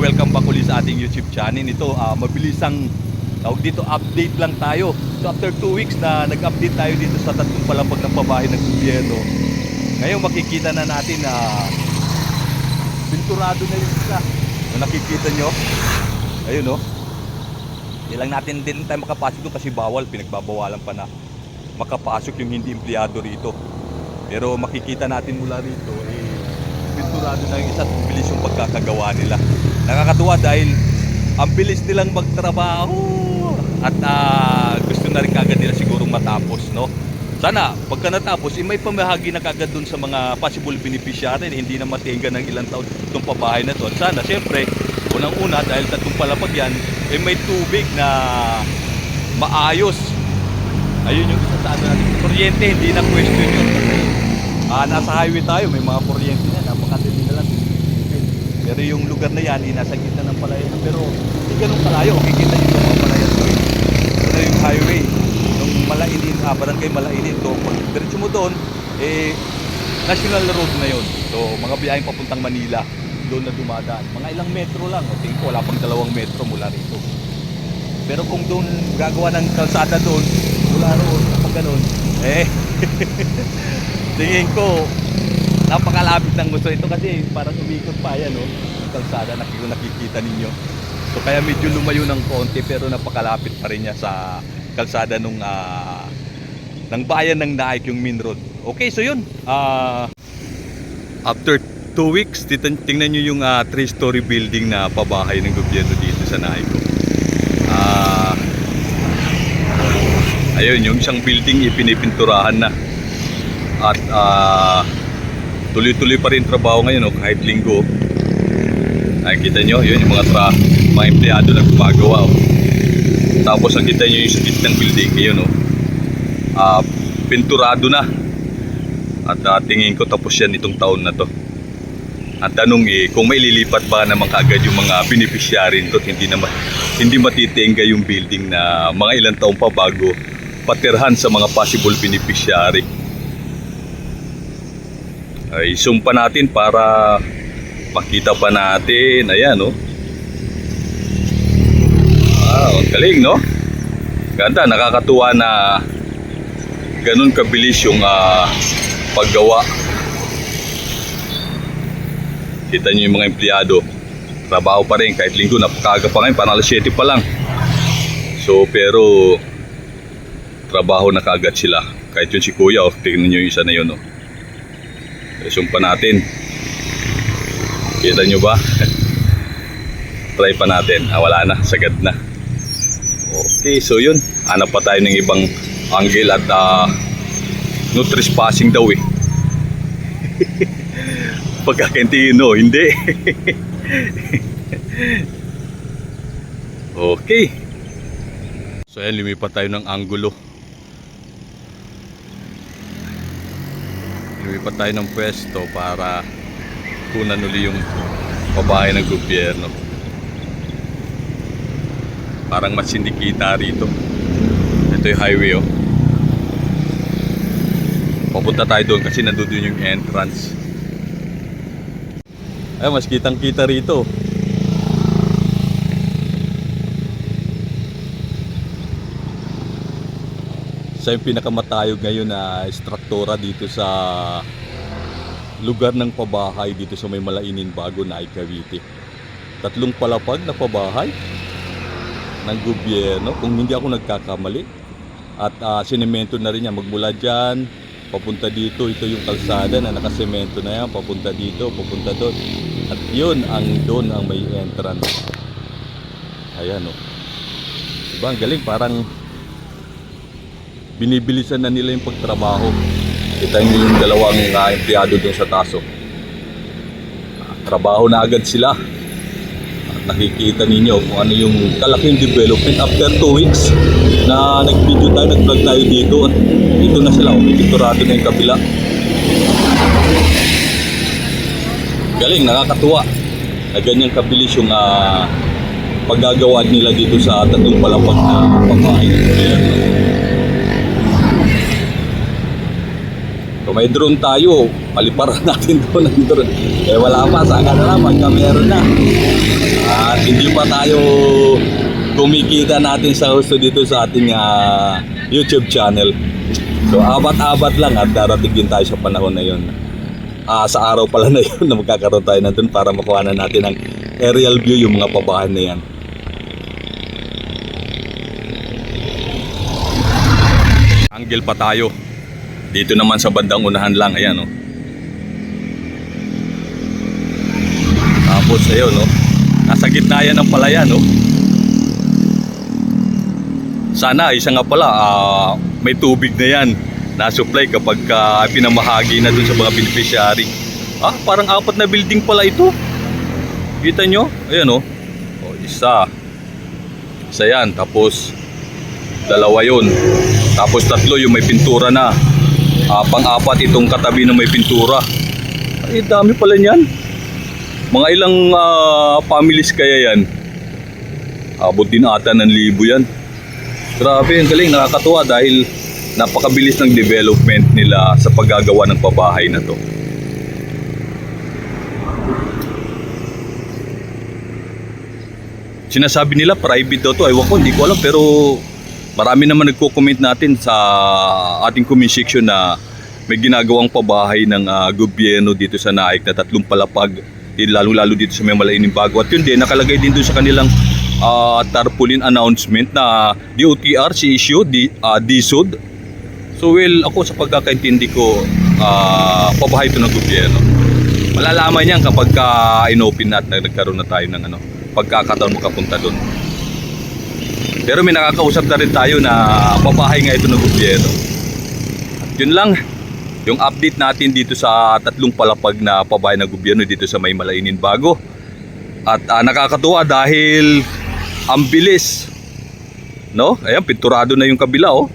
welcome back ulit sa ating YouTube channel. Ito, ah, mabilisang tawag dito, update lang tayo. So after 2 weeks na nag-update tayo dito sa tatlong palapag ng pabahay ng gobyerno, ngayon makikita na natin na pinturado na yung isa. Kung nakikita nyo, ayun no. Hindi lang natin din tayo makapasok doon kasi bawal, pinagbabawalan pa na makapasok yung hindi empleyado rito. Pero makikita natin mula rito, eh, pinturado na yung isa at bilis yung pagkakagawa nila. Nakakatuwa dahil ang bilis nilang magtrabaho at ah, gusto na rin kagad nila siguro matapos, no? Sana, pagka natapos, eh, may pamahagi na kagad dun sa mga possible beneficiary hindi na matingga ng ilang taon itong pabahay na to. Sana, siyempre, unang-una, dahil tatlong palapag yan, eh, may tubig na maayos. Ayun yung isa sa ano natin. Kuryente, hindi na question yun. Ah, nasa highway tayo, may mga kuryente na, napakatindi na lang. Pero yung lugar na yan, eh, nasa gitna ng palayan. Pero hindi ganun kalayo, kikita nyo yung mga palayan ko. Ito yung highway. Yung Malainin, ah, barangay Malainin. So, pag diretso mo doon, eh, national road na yun. So, mga biyaheng papuntang Manila, doon na dumadaan. Mga ilang metro lang. O, tingin ko, wala pang dalawang metro mula rito. Pero kung doon gagawa ng kalsada doon, mula roon, kapag ganun, eh, tingin ko, napakalapit ng gusto ito kasi parang umikot pa yan, no? Yung kalsada, nakik- kung nakikita ninyo. So kaya medyo lumayo ng konti pero napakalapit pa rin niya sa kalsada nung ah, ng bayan ng Naik yung main road. Okay, so yun. Ah, after two weeks, titan- tingnan nyo yung ah, three-story building na pabahay ng gobyerno dito sa Naik. Ah, ayun, yung isang building ipinipinturahan na. At ah, tuloy-tuloy pa rin trabaho ngayon no, kahit linggo. Nakikita nyo, yun yung mga tra mga empleyado na gumagawa. Oh. Tapos nakita nyo yung sa gitnang building, yun oh. Ah, pinturado na. At ah, tingin ko tapos yan itong taon na to. Ang tanong eh, kung may lilipat ba naman kaagad yung mga beneficiary nito, hindi na ma- hindi matitingga yung building na mga ilang taon pa bago patirhan sa mga possible beneficiary. Ay, zoom pa natin para makita pa natin. Ayan, no? Wow, ang galing, no? Ganda, nakakatuwa na ganun kabilis yung ah, paggawa. Kita niyo yung mga empleyado. Trabaho pa rin kahit linggo, napakaga pa ngayon, parang alas 7 pa lang. So, pero trabaho na kagad sila. Kahit yun si Kuya, oh, tingnan niyo yung isa na yun, oh. Resume pa natin. Kita nyo ba? Try pa natin. Ah, wala na. Sagad na. Okay, so yun. Hanap pa tayo ng ibang angle at uh, no trespassing daw eh. Pagkakintino, hindi. okay. So ayan, lumipat tayo ng angulo. Lumipat tayo ng pwesto para kunan uli yung pabahay ng gobyerno. Parang mas hindi kita rito. Ito yung highway oh. Papunta tayo doon kasi nandun yung entrance. Ay, mas kitang kita rito. Siya yung pinakamatayog ngayon na struktura dito sa lugar ng pabahay dito sa may Malainin Bago na Cavite. Tatlong palapag na pabahay ng gobyerno. Kung hindi ako nagkakamali. At ah, sinemento na rin yan. Magmula dyan papunta dito ito yung kalsada na nakasemento na yan. Papunta dito papunta doon. At yun ang doon ang may entrance. Ayan o diba? Ang galing parang binibilisan na nila yung pagtrabaho. Kita nyo yung dalawang uh, empleyado doon sa taso. Trabaho na agad sila. At nakikita ninyo kung ano yung kalaking development after 2 weeks na nag-video tayo, nag-vlog tayo dito. At dito na sila, umikiturado na yung kabila. Galing, nakakatuwa. Na ganyan kabilis yung ah, paggagawa nila dito sa tatlong palapag na pamahay ng. Kung may drone tayo, paliparan natin doon ng drone. Eh wala pa, saka na lang, pagka meron na. hindi pa tayo kumikita natin sa gusto dito sa ating ah, YouTube channel. So abat-abat lang at darating din tayo sa panahon na yun. Ah, sa araw pala na yun na magkakaroon tayo nandun para makuha na natin ang aerial view yung mga pabahan na yan. Angle pa tayo. Dito naman sa bandang unahan lang, ayan oh. Tapos ayun no. Nasa gitna yan ng palayan no. Sana isa nga pala ah, may tubig na yan na supply kapag ka pinamahagi na dun sa mga beneficiary. Ah, parang apat na building pala ito. Kita nyo? Ayan oh. oh isa. Isa yan. Tapos dalawa yun. Tapos tatlo yung may pintura na. Ah, pang-apat itong katabi na may pintura. Ay, dami pala niyan. Mga ilang ah, families kaya yan? Abot din ata ng libo yan. Grabe, ang galing. Nakakatuwa dahil napakabilis ng development nila sa paggagawa ng pabahay na to. Sinasabi nila private daw to. Ewan ko, hindi ko alam. Pero marami naman nagko-comment natin sa ating comment section na may ginagawang pabahay ng ah, gobyerno dito sa Naik na tatlong palapag lalo-lalo dito sa may malaining bago. At yun din nakalagay din doon sa kanilang ah, tarpaulin announcement na DOTR si issue di, ah, DSUD so well ako sa pagkakaintindi ko ah, pabahay ito ng gobyerno. Malalaman yan kapag ka inopen na at nagkaroon na tayo ng ano, pagkakataon makapunta doon pero may nakakausap na rin tayo na pabahay nga ito ng gobyerno. At yun lang, yung update natin dito sa tatlong palapag na pabahay ng gobyerno dito sa May Malainin Bago. At ah, nakakatuwa dahil ang bilis. No? Ayan, pinturado na yung kabila oh.